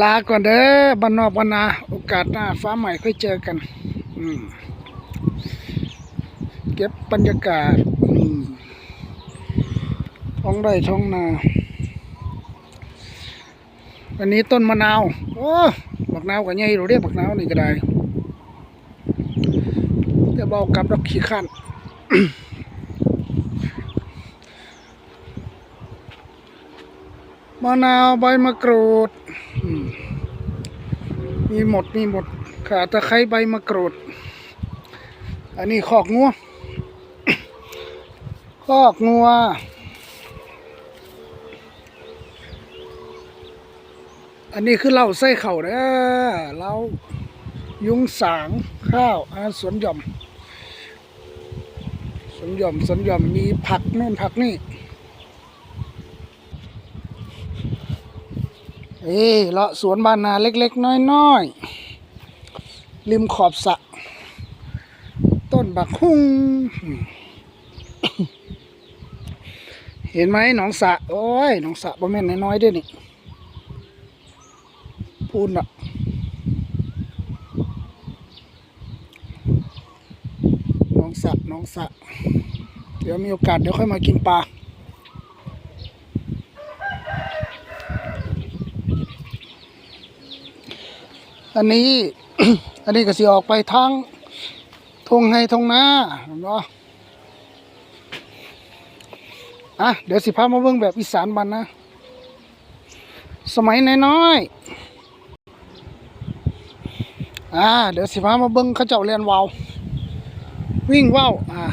ลาก่อนเด้อบ้านนอกบ้านนาโอกาสหน้าฟ้าใหม่ค่อยเจอกัน อืม เก็บบรรยากาศมท้องไร่ท้องนาอันนี้ต้นมะนาวโอ้บักนาวกับใหญ่เราเรียกบักนาวนี่ก็ได้เดี๋ยวเบากับดอกขี้ขันมะนาวใบมะกรูด มีหมดมีหมดขาตะไคร้ใบมะกรูด อันนี้ขอกงัวขอกงัวอันนี้คือเหล้าไส้เข่าเด้อเหล้ายุงสางข้าวอาสวนหย่อมสวนหย่อมสวนหย่อมมีผักนู่นผักนี่ เอ้เลาะสวนบ้านนาเล็กๆ น้อยๆ ริมขอบสระต้นบักฮุ่งเห็นไหมหนองสระโอ้ยหนองสระบ่แม่นน้อยๆเด้วยนี่พูนอะหนองสระหนองสระเดี๋ยวมีโอกาสเดี๋ยวค่อยมากินปลา อันนี้ อันนี้ก็สิออกไปทางทงให้ทงนาเห็นบ่อะเดี๋ยวสิพามาเบิ่งแบบอีสานบ้านนะ สมัยน้อยๆอ่าเดี๋ยวสิพามาเบิ่งเขาเจ้าเรียนวาววิ่งว่าวอ่า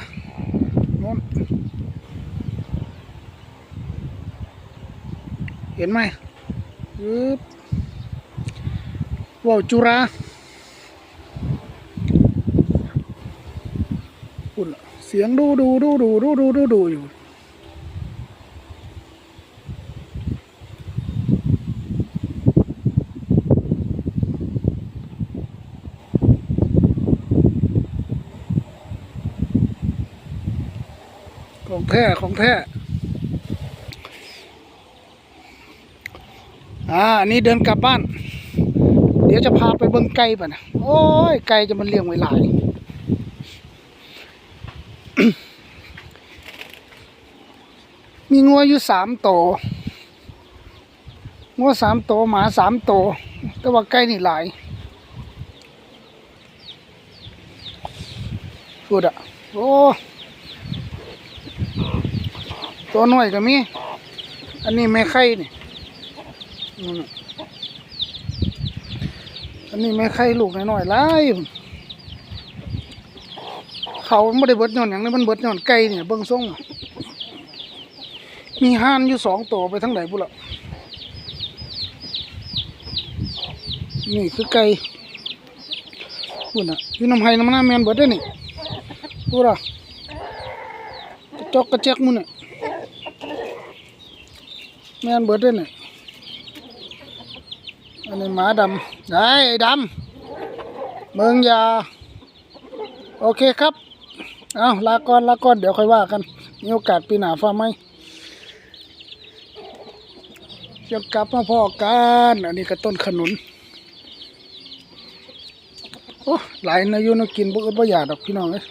เห็นไหมยึบ ว่าวจุราปุ่นเสียงดูดูดูดูดูดูดูดูอยู่ของแท้ของแท้อ่าอันนี้เดินกลับบ้าน ดี๋ยวจะพาไปเบิ่งไก่ป่ะนะโอ้ยไก่จะมันเลี้ยงไว้หลายมีงัวอยู่สามโตวงัวสามโตวหมาสามโตวแต่ว่าไก่นี่หลายพูดอะโอ้ตัวน้อยก็มี อันนี้แม่ไข่นี่ อันนี้แม่ไข่ลูกน้อยๆหลายเขาไม่ได้เบิดย้อนอย่างนี้มันเบิดย้อนไก่เนี่ยเบิ่งทรงมีห่านอยู่สองตัวไปทั้งไหนบุละนี่คือไก่พูดน่ะอยู่น้ำไห้น้ำหน้าแมนเบิดได้นี่พูดอะจอกกระแจกมุนน่ะแมนเบิดได้นี่ อันนี้หมาดำได้ไอ้ดำเมืองยาโอเคครับ เอาลาก่อนลาก่อน เดี๋ยวค่อยว่ากัน มีโอกาสปีหน้าฟ้าไหมเดี๋ยวกลับมาพ่อกัน อันนี้ก็ต้นขนุน โอ้ หลายนายุนกินบ่เอิ้นบ่อยากดอกพี่น้องเอ้ย